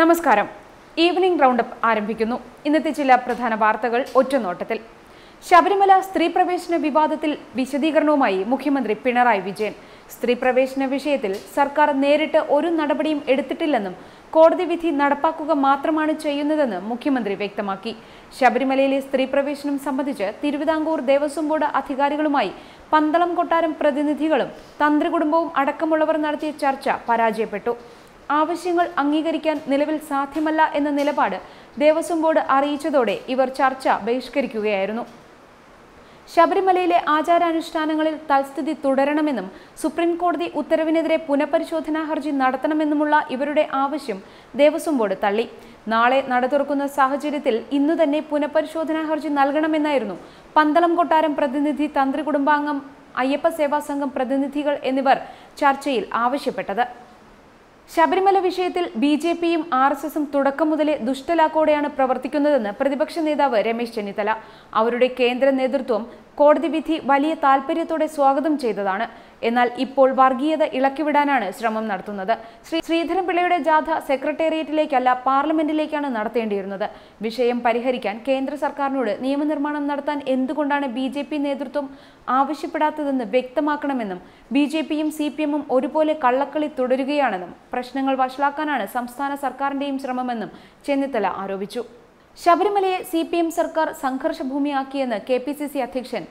നമസ്കാരം. Evening roundup ആരംഭിക്കുന്നു. ഇന്നത്തെ ചില പ്രധാന വാർത്തകൾ ഒറ്റനോട്ടത്തിൽ. ശബരിമല സ്ത്രീ പ്രവേശന വിവാദത്തിൽ വിശദീകരണവുമായി മുഖ്യമന്ത്രി പിണറായി വിജയൻ. സ്ത്രീ പ്രവേശന വിഷയത്തിൽ സർക്കാർ നേരിട്ട് ഒരു നടപടിയും എടുത്തിട്ടില്ലെന്നും കോടതി വിധി നടപ്പാക്കുക മാത്രമാണ് ചെയ്യുന്നതെന്ന് മുഖ്യമന്ത്രി വ്യക്തമാക്കി. ശബരിമലയിലെ സ്ത്രീ പ്രവേശനം സംബന്ധിച്ച് തിരുവിതാംകൂർ ദേവസ്വം ബോർഡ് അധികാരികളുമായി പന്തളം കൊട്ടാരം പ്രതിനിധികളും തന്ത്രി കുടുംബവും അടക്കമുള്ളവർ നടത്തിയ ചർച്ച പരാജയപ്പെട്ടു. ആവശ്യങ്ങൾ അംഗീകരിക്കാൻ നിലവിൽ സാധ്യമല്ല എന്ന നിലപാട് ദേവസ്വം ബോർഡ് അറിയിച്ചതോടെ ഇവർ ചർച്ച ബഹിഷ്കരിക്കുകയായിരുന്നു. ശബരിമലയിലെ ആചാരാനുഷ്ഠാനങ്ങളിൽ തൽസ്ഥിതി തുടരണമെന്നും സുപ്രീം കോടതി ഉത്തരവിനെതിരെ പുനഃപരിശോധനാ ഹർജി നടത്തണമെന്നുമുള്ള ഇവരുടെ ആവശ്യം ദേവസ്വം ബോർഡ് തള്ളി. നാളെ നട തുറക്കുന്ന സാഹചര്യത്തിൽ ഇന്നു തന്നെ പുനഃപരിശോധനാ ഹർജി നൽകണമെന്നായിരുന്നു പന്തളം കൊട്ടാരം പ്രതിനിധി തന്ത്രി കുടുംബാംഗം അയ്യപ്പ സേവാ സംഘം പ്രതിനിധികൾ എന്നിവർ ചർച്ചയിൽ ആവശ്യപ്പെട്ടത്. ശബരിമല വിഷയത്തിൽ ബി ജെ പിയും ആർ എസ് എസും തുടക്കം മുതലേ ദുഷ്ടലാക്കോടെയാണ് പ്രവർത്തിക്കുന്നതെന്ന് പ്രതിപക്ഷ നേതാവ് രമേശ് ചെന്നിത്തല. അവരുടെ കേന്ദ്ര നേതൃത്വം കോടതി വിധി വലിയ താൽപര്യത്തോടെ സ്വാഗതം ചെയ്തതാണ്. എന്നാൽ ഇപ്പോൾ വർഗീയത ഇളക്കിവിടാനാണ് ശ്രമം നടത്തുന്നത്. ശ്രീ ശ്രീധരൻപിള്ളയുടെ ജാഥ സെക്രട്ടേറിയറ്റിലേക്കല്ല പാർലമെന്റിലേക്കാണ് നടത്തേണ്ടിയിരുന്നത്. വിഷയം പരിഹരിക്കാൻ കേന്ദ്ര സർക്കാരിനോട് നിയമനിർമ്മാണം നടത്താൻ എന്തുകൊണ്ടാണ് ബി ജെ പി നേതൃത്വം ആവശ്യപ്പെടാത്തതെന്ന് വ്യക്തമാക്കണമെന്നും ബി ജെ പിയും സി പി എമ്മും ഒരുപോലെ കള്ളക്കളി തുടരുകയാണെന്നും പ്രശ്നങ്ങൾ വഷളാക്കാനാണ് സംസ്ഥാന സർക്കാരിന്റെയും ശ്രമമെന്നും ചെന്നിത്തല ആരോപിച്ചു. ശബരിമലയെ സി പി എം സർക്കാർ സംഘർഷഭൂമിയാക്കിയെന്ന് കെ പി സി സി അധ്യക്ഷൻ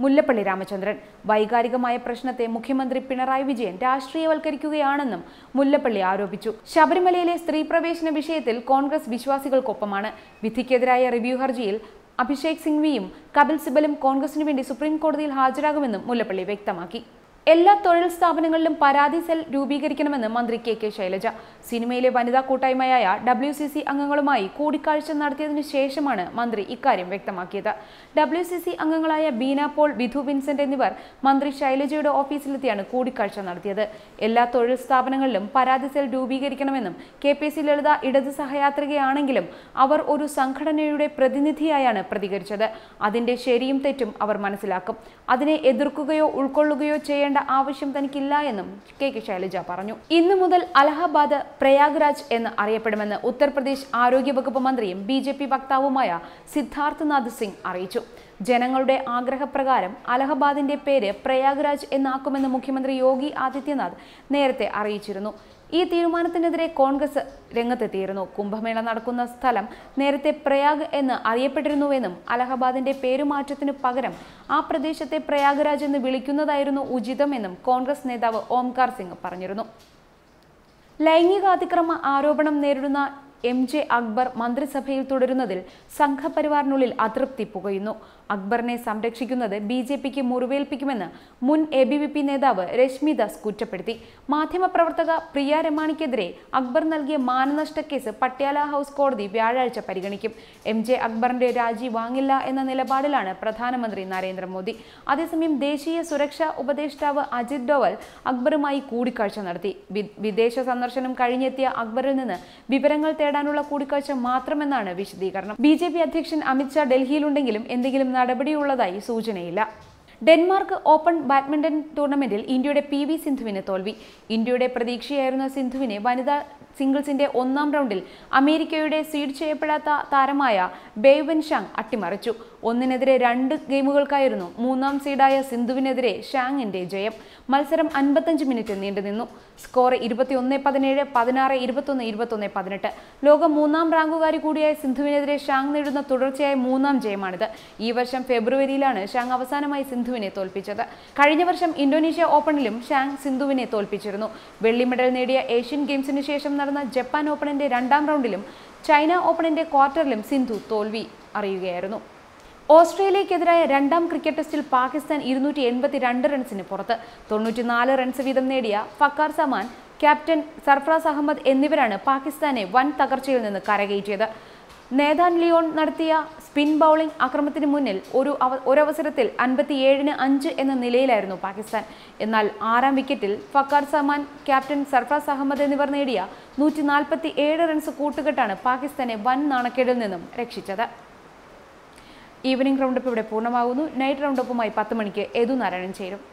മുല്ലപ്പള്ളി രാമചന്ദ്രൻ. വൈകാരികമായ പ്രശ്നത്തെ മുഖ്യമന്ത്രി പിണറായി വിജയൻ രാഷ്ട്രീയവൽക്കരിക്കുകയാണെന്നും മുല്ലപ്പള്ളി ആരോപിച്ചു. ശബരിമലയിലെ സ്ത്രീ പ്രവേശന വിഷയത്തിൽ കോൺഗ്രസ് വിശ്വാസികൾക്കൊപ്പമാണ്. വിധിക്കെതിരായ റിവ്യൂ ഹർജിയിൽ അഭിഷേക് സിംഗ്വിയും കപിൽ സിബലും കോൺഗ്രസിനു വേണ്ടി സുപ്രീം കോടതിയിൽ ഹാജരാകുമെന്നും മുല്ലപ്പള്ളി വ്യക്തമാക്കി. എല്ലാ തൊഴിൽ സ്ഥാപനങ്ങളിലും പരാതി സെൽ രൂപീകരിക്കണമെന്ന് മന്ത്രി കെ കെ ശൈലജ. സിനിമയിലെ വനിതാ കൂട്ടായ്മയായ ഡബ്ല്യു സി സി അംഗങ്ങളുമായി കൂടിക്കാഴ്ച നടത്തിയതിനു ശേഷമാണ് മന്ത്രി ഇക്കാര്യം വ്യക്തമാക്കിയത്. ഡബ്ല്യു സി സി അംഗങ്ങളായ ബീന പോൾ വിധു വിൻസെന്റ് എന്നിവർ മന്ത്രി ശൈലജയുടെ ഓഫീസിലെത്തിയാണ് കൂടിക്കാഴ്ച നടത്തിയത്. എല്ലാ തൊഴിൽ സ്ഥാപനങ്ങളിലും പരാതി സെൽ രൂപീകരിക്കണമെന്നും കെ പി സി ലളിത ഇടത് സഹയാത്രികയാണെങ്കിലും അവർ ഒരു സംഘടനയുടെ പ്രതിനിധിയായാണ് പ്രതികരിച്ചത്. അതിന്റെ ശരിയും തെറ്റും അവർ മനസ്സിലാക്കും. അതിനെ എതിർക്കുകയോ ഉൾക്കൊള്ളുകയോ ചെയ്യേണ്ട ആവശ്യം തനിക്കില്ല എന്നും കെ കെ ശൈലജ പറഞ്ഞു. ഇന്നു മുതൽ അലഹബാദ് പ്രയാഗ്രാജ് എന്ന് അറിയപ്പെടുമെന്ന് ഉത്തർപ്രദേശ് ആരോഗ്യവകുപ്പ് മന്ത്രിയും ബി വക്താവുമായ സിദ്ധാർത്ഥ് നാഥ് സിംഗ് അറിയിച്ചു. ജനങ്ങളുടെ ആഗ്രഹപ്രകാരം അലഹബാദിന്റെ പേര് പ്രയാഗ്രാജ് എന്നാക്കുമെന്ന് മുഖ്യമന്ത്രി യോഗി ആദിത്യനാഥ് നേരത്തെ അറിയിച്ചിരുന്നു. ഈ തീരുമാനത്തിനെതിരെ കോൺഗ്രസ് രംഗത്തെത്തിയിരുന്നു. കുംഭമേള നടക്കുന്ന സ്ഥലം നേരത്തെ പ്രയാഗ് എന്ന് അറിയപ്പെട്ടിരുന്നുവെന്നും അലഹബാദിന്റെ പേരുമാറ്റത്തിനു പകരം ആ പ്രദേശത്തെ പ്രയാഗ്രാജ് എന്ന് വിളിക്കുന്നതായിരുന്നു ഉചിതമെന്നും കോൺഗ്രസ് നേതാവ് ഓംകാർ സിംഗ് പറഞ്ഞിരുന്നു. ലൈംഗികാതിക്രമ ആരോപണം നേരിടുന്ന എം ജെ അക്ബർ മന്ത്രിസഭയിൽ തുടരുന്നതിൽ സംഘപരിവാറിനുള്ളിൽ അതൃപ്തി പുകയുന്നു. അക്ബറിനെ സംരക്ഷിക്കുന്നത് ബി ജെ പിക്ക് മുറിവേൽപ്പിക്കുമെന്ന് മുൻ എ ബി വി പി നേതാവ് രശ്മി ദാസ് കുറ്റപ്പെടുത്തി. മാധ്യമപ്രവർത്തക പ്രിയ രമാണിക്കെതിരെ അക്ബർ നൽകിയ മാനനഷ്ട കേസ് പട്യാല ഹൗസ് കോടതി വ്യാഴാഴ്ച പരിഗണിക്കും. എം ജെ അക്ബറിന്റെ രാജി വാങ്ങില്ല എന്ന നിലപാടിലാണ് പ്രധാനമന്ത്രി നരേന്ദ്രമോദി. അതേസമയം ദേശീയ സുരക്ഷാ ഉപദേഷ്ടാവ് അജിത് ഡോവൽ അക്ബറുമായി കൂടിക്കാഴ്ച നടത്തി. വിദേശ സന്ദർശനം കഴിഞ്ഞെത്തിയ അക്ബറിൽ നിന്ന് വിവരങ്ങൾ തേടാനുള്ള കൂടിക്കാഴ്ച മാത്രമെന്നാണ് വിശദീകരണം. ബി ജെ പി അധ്യക്ഷൻ അമിത്ഷാ ഡൽഹിയിലുണ്ടെങ്കിലും എന്തെങ്കിലും നടപടിയുള്ളതായി സൂചനയില്ല. ഡെൻമാർക്ക് ഓപ്പൺ ബാഡ്മിന്റൺ ടൂർണമെന്റിൽ ഇന്ത്യയുടെ പി വി സിന്ധുവിന് തോൽവി. ഇന്ത്യയുടെ പ്രതീക്ഷയായിരുന്ന സിന്ധുവിനെ വനിതാ സിംഗിൾസിന്റെ ഒന്നാം റൗണ്ടിൽ അമേരിക്കയുടെ സീഡ് ചെയ്യപ്പെടാത്ത താരമായ ബേവൻ ഷാങ് അട്ടിമറിച്ചു. ഒന്നിനെതിരെ രണ്ട് ഗെയിമുകൾക്കായിരുന്നു മൂന്നാം സീഡായ സിന്ധുവിനെതിരെ ഷാങ്ങിന്റെ ജയം. മത്സരം അൻപത്തഞ്ച് മിനിറ്റ് നീണ്ടുനിന്നു സ്കോർ ഇരുപത്തിയൊന്ന് പതിനേഴ് പതിനാറ് ഇരുപത്തൊന്ന് ഇരുപത്തൊന്ന് പതിനെട്ട്. ലോക മൂന്നാം റാങ്കുകാരി കൂടിയായ സിന്ധുവിനെതിരെ ഷാങ് നേടുന്ന തുടർച്ചയായ മൂന്നാം ജയമാണിത്. ഈ വർഷം ഫെബ്രുവരിയിലാണ് ഷാങ് അവസാനമായി സിന്ധുവിനെ തോൽപ്പിച്ചത്. കഴിഞ്ഞ വർഷം ഇന്തോനേഷ്യ ഓപ്പണിലും ഷാങ് സിന്ധുവിനെ തോൽപ്പിച്ചിരുന്നു. വെള്ളി മെഡൽ നേടിയ ഏഷ്യൻ ഗെയിംസിന് ശേഷം നടന്ന ജപ്പാൻ ഓപ്പണിന്റെ രണ്ടാം റൗണ്ടിലും ചൈന ഓപ്പണിന്റെ ക്വാർട്ടറിലും സിന്ധു തോൽവി അറിയുകയായിരുന്നു. ഓസ്ട്രേലിയക്കെതിരായ രണ്ടാം ക്രിക്കറ്റ് ടെസ്റ്റിൽ പാകിസ്ഥാൻ ഇരുന്നൂറ്റി എൺപത്തി രണ്ട് റൺസിന് പുറത്ത്. തൊണ്ണൂറ്റിനാല് റൺസ് വീതം നേടിയ ഫക്കാർ സമാൻ ക്യാപ്റ്റൻ സർഫറാസ് അഹമ്മദ് എന്നിവരാണ് പാകിസ്ഥാനെ വൻ തകർച്ചയിൽ നിന്ന് കരകയറ്റിയത്. നേതാൻ ലിയോൺ നടത്തിയ സ്പിൻ ബൗളിംഗ് ആക്രമണത്തിന് മുന്നിൽ ഒരു ഒരവസരത്തിൽ അൻപത്തിയേഴിന് അഞ്ച് എന്ന നിലയിലായിരുന്നു പാകിസ്ഥാൻ. എന്നാൽ ആറാം വിക്കറ്റിൽ ഫക്കാർ സമാൻ ക്യാപ്റ്റൻ സർഫ്രാസ് അഹമ്മദ് എന്നിവർ നേടിയ നൂറ്റി റൺസ് കൂട്ടുകെട്ടാണ് പാകിസ്ഥാനെ വൻ നാണക്കേടിൽ നിന്നും രക്ഷിച്ചത്. ഈവനിംഗ് റൗണ്ടപ്പ് ഇവിടെ പൂർണമാകുന്നു. നൈറ്റ് റൗണ്ടപ്പുമായി പത്ത് മണിക്ക് യദു നാരായണൻ ചേരും.